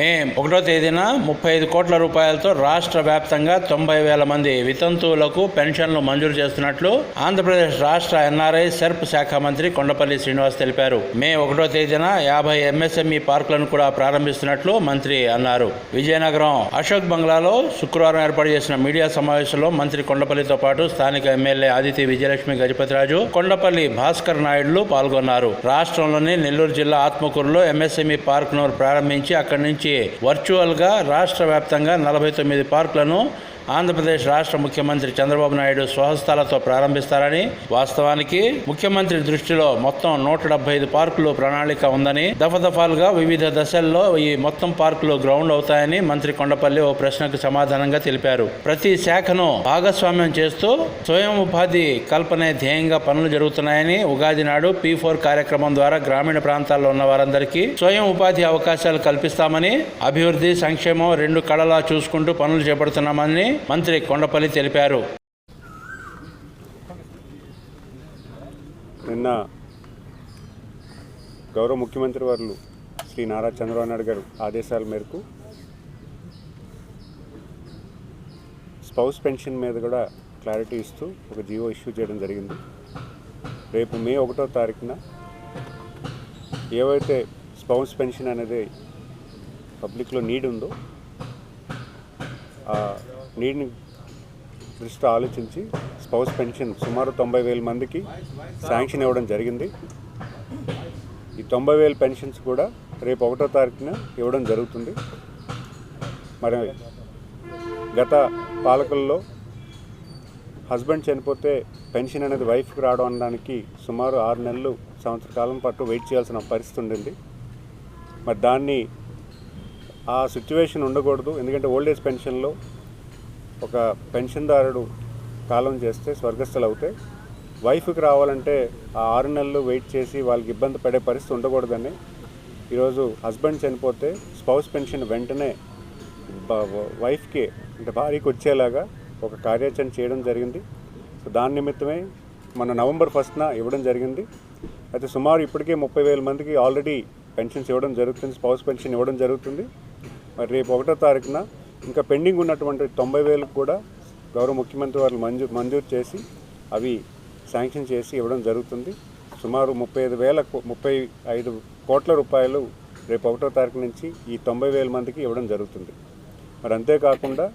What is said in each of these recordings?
మే ఒకటో తేదీన ముప్పై ఐదు కోట్ల రూపాయలతో రాష్ట్ర వ్యాప్తంగా తొంభై వేల మంది వితంతువులకు పెన్షన్లు మంజూరు చేస్తున్నట్లు ఆంధ్రప్రదేశ్ రాష్ట్ర ఎన్ఆర్ఐ సెర్ప్ శాఖ మంత్రి కొండపల్లి శ్రీనివాస్ తెలిపారు. మే ఒకటో తేదీన యాభై ఎంఎస్ఎంఈ పార్కులను కూడా ప్రారంభిస్తున్నట్లు మంత్రి అన్నారు. విజయనగరం అశోక్ బంగ్లాలో శుక్రవారం ఏర్పాటు చేసిన మీడియా సమావేశంలో మంత్రి కొండపల్లితో పాటు స్థానిక ఎమ్మెల్యే ఆదితి విజయలక్ష్మి గజపతిరాజు కొండపల్లి భాస్కర్ నాయుడులు పాల్గొన్నారు. రాష్ట్రంలోని నెల్లూరు జిల్లా ఆత్మకూరులో ఎంఎస్ఎంఈ పార్క్ను ప్రారంభించి అక్కడి నుంచి వర్చువల్గా రాష్ట్ర వ్యాప్తంగా నలభై తొమ్మిది పార్కులను ఆంధ్రప్రదేశ్ రాష్ట్ర ముఖ్యమంత్రి చంద్రబాబు నాయుడు స్వహస్తాలతో ప్రారంభిస్తారని వాస్తవానికి ముఖ్యమంత్రి దృష్టిలో మొత్తం నూట డెబ్బై ఐదు పార్కులు ప్రణాళిక ఉందని దఫదఫాలుగా వివిధ దశల్లో ఈ మొత్తం పార్కులు గ్రౌండ్ అవుతాయని మంత్రి కొండపల్లి ఓ ప్రశ్నకు సమాధానంగా తెలిపారు. ప్రతి శాఖను భాగస్వామ్యం చేస్తూ స్వయం ఉపాధి కల్పనే ధ్యేయంగా పనులు జరుగుతున్నాయని ఉగాది నాడు పీ ఫోర్ కార్యక్రమం ద్వారా గ్రామీణ ప్రాంతాల్లో ఉన్న వారందరికీ స్వయం ఉపాధి అవకాశాలు కల్పిస్తామని అభివృద్ధి సంక్షేమం రెండు కళలా చూసుకుంటూ పనులు చేపడుతున్నామని మంత్రి కొండపల్లి తెలిపారు. నిన్న గౌరవ ముఖ్యమంత్రి వారు శ్రీ నారా చంద్రబాబు నాయుడు గారు ఆదేశాల మేరకు స్పౌస్ పెన్షన్ మీద కూడా క్లారిటీ ఇస్తూ ఒక జియో ఇష్యూ చేయడం జరిగింది. రేపు మే ఒకటో తారీఖున ఏవైతే స్పౌస్ పెన్షన్ అనేది పబ్లిక్లో నీడ్ ఉందో నీటిని నీడ్ని ఆలోచించి స్పౌస్ పెన్షన్ సుమారు తొంభై వేల మందికి శాంక్షన్ ఇవ్వడం జరిగింది. ఈ తొంభై వేల పెన్షన్స్ కూడా రేపు ఒకటో తారీఖున ఇవ్వడం జరుగుతుంది. మరి గత పాలకుల్లో హస్బెండ్ చనిపోతే పెన్షన్ అనేది వైఫ్కి రావడం అనడానికి సుమారు ఆరు నెలలు సంవత్సర కాలం పాటు వెయిట్ చేయాల్సిన పరిస్థితి ఉండింది. మరి దాన్ని ఆ సిచ్యువేషన్ ఉండకూడదు. ఎందుకంటే ఓల్డ్ ఏజ్ పెన్షన్లో ఒక పెన్షన్దారుడు కాలం చేస్తే స్వర్గస్థులు అవుతే వైఫ్కి రావాలంటే ఆ ఆరు నెలలు వెయిట్ చేసి వాళ్ళకి ఇబ్బంది పడే పరిస్థితి ఉండకూడదని ఈరోజు హస్బెండ్ చనిపోతే స్పౌస్ పెన్షన్ వెంటనే వైఫ్కి అంటే భార్యకి వచ్చేలాగా ఒక కార్యాచరణ చేయడం జరిగింది. సో దాని నిమిత్తమే మన నవంబర్ ఫస్ట్న ఇవ్వడం జరిగింది. అయితే సుమారు ఇప్పటికే ముప్పై వేల మందికి ఆల్రెడీ పెన్షన్స్ ఇవ్వడం జరుగుతుంది స్పౌస్ పెన్షన్ ఇవ్వడం జరుగుతుంది. మరి రేపు ఒకటో తారీఖున ఇంకా పెండింగ్ ఉన్నటువంటి తొంభై వేలకు కూడా గౌరవ ముఖ్యమంత్రి వారు మంజూ మంజూరు చేసి అవి శాంక్షన్ చేసి ఇవ్వడం జరుగుతుంది. సుమారు ముప్పై ఐదు వేల ముప్పై ఐదు కోట్ల రూపాయలు రేపు ఒకటో తారీఖు నుంచి ఈ తొంభై వేల మందికి ఇవ్వడం జరుగుతుంది. మరి అంతేకాకుండా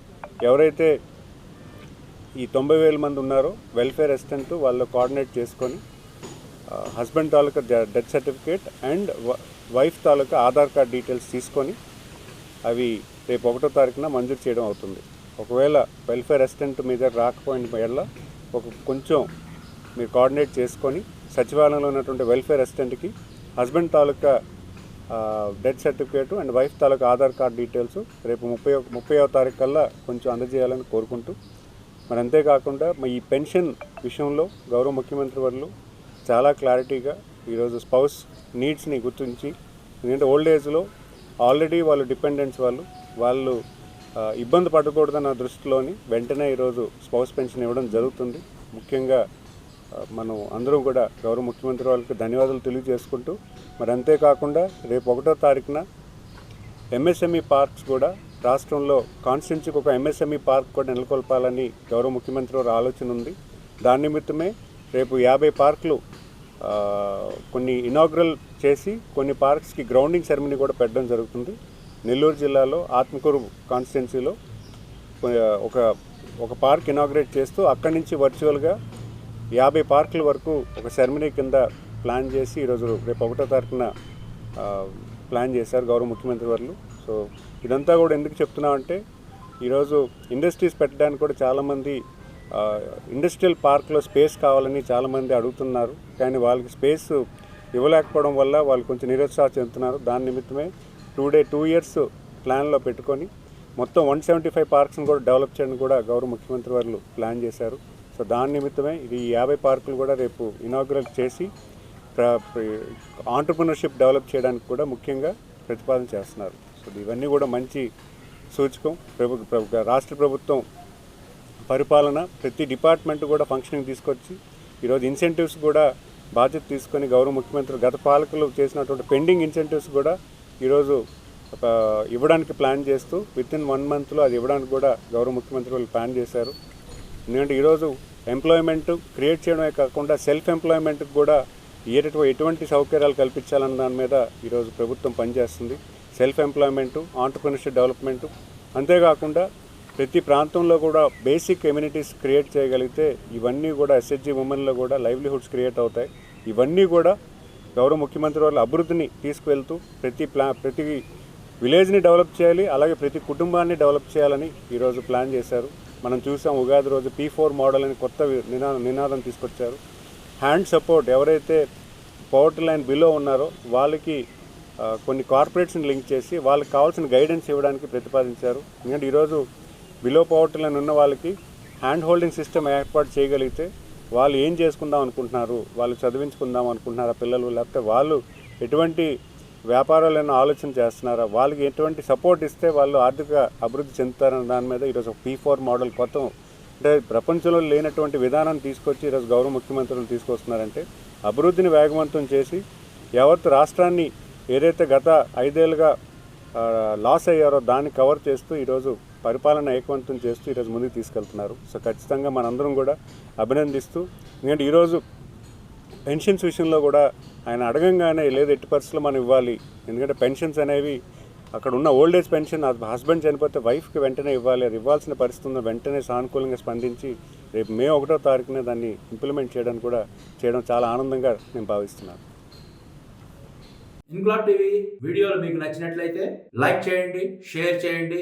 ఎవరైతే ఈ తొంభై వేల మంది ఉన్నారో వెల్ఫేర్ అసిస్టెంట్ వాళ్ళు కోఆర్డినేట్ చేసుకొని హస్బెండ్ తాలూకా డెత్ సర్టిఫికేట్ అండ్ వైఫ్ తాలూకా ఆధార్ కార్డ్ డీటెయిల్స్ తీసుకొని అవి రేపు ఒకటో తారీఖున మంజూరు చేయడం అవుతుంది. ఒకవేళ వెల్ఫేర్ అసిస్టెంట్ మీద రాకపోయిన ఎడల ఒక కొంచెం మీరు కోఆర్డినేట్ చేసుకొని సచివాలయంలో ఉన్నటువంటి వెల్ఫేర్ అసిస్టెంట్కి హస్బెండ్ తాలూకా డెత్ సర్టిఫికేట్ అండ్ వైఫ్ తాలూకా ఆధార్ కార్డ్ డీటెయిల్స్ రేపు ముప్పై ముప్పైవ తారీఖు కల్లా కొంచెం అందజేయాలని కోరుకుంటూ మరి అంతేకాకుండా మా ఈ పెన్షన్ విషయంలో గౌరవ ముఖ్యమంత్రి వర్లు చాలా క్లారిటీగా ఈరోజు స్పౌస్ నీడ్స్ని గుర్తించి ఎందుకంటే ఓల్డ్ ఏజ్లో ఆల్రెడీ వాళ్ళు డిపెండెంట్స్ వాళ్ళు వాళ్ళు ఇబ్బంది పడకూడదన్న దృష్టిలోని వెంటనే ఈరోజు స్పౌస్ పెన్షన్ ఇవ్వడం జరుగుతుంది. ముఖ్యంగా మనం అందరం కూడా గౌరవ ముఖ్యమంత్రి వాళ్ళకి ధన్యవాదాలు తెలియజేసుకుంటూ మరి అంతేకాకుండా రేపు ఒకటో తారీఖున ఎంఎస్ఎంఈ పార్క్స్ కూడా రాష్ట్రంలో కాన్స్టిట్యున్సీకి ఒక ఎంఎస్ఎంఈ పార్క్ కూడా నెలకొల్పాలని గౌరవ ముఖ్యమంత్రి వారి ఆలోచన ఉంది. దాని నిమిత్తమే రేపు యాభై పార్కులు కొన్ని ఇనాగ్రల్ చేసి కొన్ని పార్క్స్కి గ్రౌండింగ్ సెరమనీ కూడా పెట్టడం జరుగుతుంది. నెల్లూరు జిల్లాలో ఆత్మకూరు కాన్స్టిట్యున్సీలో ఒక ఒక పార్క్ ఇనాగ్రేట్ చేస్తూ అక్కడి నుంచి వర్చువల్గా యాభై పార్కుల వరకు ఒక సెరమనీ కింద ప్లాన్ చేసి ఈరోజు రేపు ఒకటో తారీఖున ప్లాన్ చేశారు గౌరవ ముఖ్యమంత్రి వారు సో ఇదంతా కూడా ఎందుకు చెప్తున్నామంటే ఈరోజు ఇండస్ట్రీస్ పెట్టడానికి కూడా చాలామంది ఇండస్ట్రియల్ పార్క్లో స్పేస్ కావాలని చాలామంది అడుగుతున్నారు. కానీ వాళ్ళకి స్పేస్ ఇవ్వలేకపోవడం వల్ల వాళ్ళు కొంచెం నిరుత్సాహం చెందుతున్నారు. దాని నిమిత్తమే టూ డే టూ ఇయర్స్ ప్లాన్లో పెట్టుకొని మొత్తం వన్ సెవెంటీ ఫైవ్ పార్క్స్ని కూడా డెవలప్ చేయడం కూడా గౌరవ ముఖ్యమంత్రి వారు ప్లాన్ చేశారు. సో దాని నిమిత్తమే ఇది యాభై పార్కులు కూడా రేపు ఇనాగ్రేట్ చేసి ఆంటర్ప్రినర్షిప్ డెవలప్ చేయడానికి కూడా ముఖ్యంగా ప్రతిపాదన చేస్తున్నారు. సో ఇవన్నీ కూడా మంచి సూచకం. ప్రభు ప్రభు- రాష్ట్ర ప్రభుత్వం పరిపాలన ప్రతి డిపార్ట్మెంట్ కూడా ఫంక్షనింగ్ తీసుకొచ్చి ఈరోజు ఇన్సెంటివ్స్ కూడా బాధ్యత తీసుకొని గౌరవ ముఖ్యమంత్రి గత పాలకులు చేసినటువంటి పెండింగ్ ఇన్సెంటివ్స్ కూడా ఈరోజు ఒక ఇవ్వడానికి ప్లాన్ చేస్తూ విత్ ఇన్ వన్ మంత్లో అది ఇవ్వడానికి కూడా గౌరవ ముఖ్యమంత్రి వాళ్ళు ప్లాన్ చేశారు. ఎందుకంటే ఈరోజు ఎంప్లాయ్మెంట్ క్రియేట్ చేయడమే కాకుండా సెల్ఫ్ ఎంప్లాయ్మెంట్కి కూడా ఏటటు ఎటువంటి సౌకర్యాలు కల్పించాలన్న దాని మీద ఈరోజు ప్రభుత్వం పనిచేస్తుంది. సెల్ఫ్ ఎంప్లాయ్మెంటు ఆంటర్ప్రినర్షిప్ డెవలప్మెంటు అంతేకాకుండా ప్రతి ప్రాంతంలో కూడా బేసిక్ కమ్యూనిటీస్ క్రియేట్ చేయగలిగితే ఇవన్నీ కూడా ఎస్హెచ్జి ఉమెన్లో కూడా లైవ్లీహుడ్స్ క్రియేట్ అవుతాయి. ఇవన్నీ కూడా గౌరవ ముఖ్యమంత్రి వాళ్ళ అభివృద్ధిని తీసుకువెళ్తూ ప్రతి ప్లా ప్రతి విలేజ్ని డెవలప్ చేయాలి అలాగే ప్రతి కుటుంబాన్ని డెవలప్ చేయాలని ఈరోజు ప్లాన్ చేశారు. మనం చూసాం ఉగాది రోజు పీ ఫోర్ మోడల్ అని కొత్త వి- నినా నినాదం తీసుకొచ్చారు. హ్యాండ్ సపోర్ట్ ఎవరైతే పవర్టీ లైన్ బిలో ఉన్నారో వాళ్ళకి కొన్ని కార్పొరేట్స్ని లింక్ చేసి వాళ్ళకి కావాల్సిన గైడెన్స్ ఇవ్వడానికి ప్రతిపాదించారు. ఎందుకంటే ఈరోజు బిలో పవర్టీ లైన్ ఉన్న వాళ్ళకి హ్యాండ్ హోల్డింగ్ సిస్టమ్ ఏర్పాటు చేయగలిగితే వాళ్ళు ఏం చేసుకుందాం అనుకుంటున్నారు? వాళ్ళు చదివించుకుందాం అనుకుంటున్నారా పిల్లలు? లేకపోతే వాళ్ళు ఎటువంటి వ్యాపారాలను ఆలోచన చేస్తున్నారా? వాళ్ళకి ఎటువంటి సపోర్ట్ ఇస్తే వాళ్ళు ఆర్థిక అభివృద్ధి చెందుతారన్న దాని మీద ఈరోజు పీ ఫోర్ మోడల్ కొత్త అంటే ప్రపంచంలో లేనటువంటి విధానాన్ని తీసుకొచ్చి ఈరోజు గౌరవ ముఖ్యమంత్రులు తీసుకొస్తున్నారంటే అభివృద్ధిని వేగవంతం చేసి ఎవరితో రాష్ట్రాన్ని ఏదైతే గత ఐదేళ్ళుగా లాస్ అయ్యారో దాన్ని కవర్ చేస్తూ ఈరోజు పరిపాలన ఏకవంతం చేస్తూ ఈరోజు ముందుకు తీసుకెళ్తున్నారు. సో ఖచ్చితంగా మనందరం కూడా అభినందిస్తూ ఎందుకంటే ఈరోజు పెన్షన్స్ విషయంలో కూడా ఆయన అడగంగానే లేదు ఎట్టి పరిస్థితుల్లో మనం ఇవ్వాలి. ఎందుకంటే పెన్షన్స్ అనేవి అక్కడ ఉన్న ఓల్డ్ ఏజ్ పెన్షన్ హస్బెండ్ చనిపోతే వైఫ్కి వెంటనే ఇవ్వాలి. అది ఇవ్వాల్సిన పరిస్థితి ఉన్న వెంటనే సానుకూలంగా స్పందించి రేపు మే ఒకటో తారీఖున దాన్ని ఇంప్లిమెంట్ చేయడానికి కూడా చేయడం చాలా ఆనందంగా నేను భావిస్తున్నాను. ఇన్క్లాబ్ టీవీ వీడియోలు మీకు నచ్చినట్లయితే లైక్ చేయండి షేర్ చేయండి.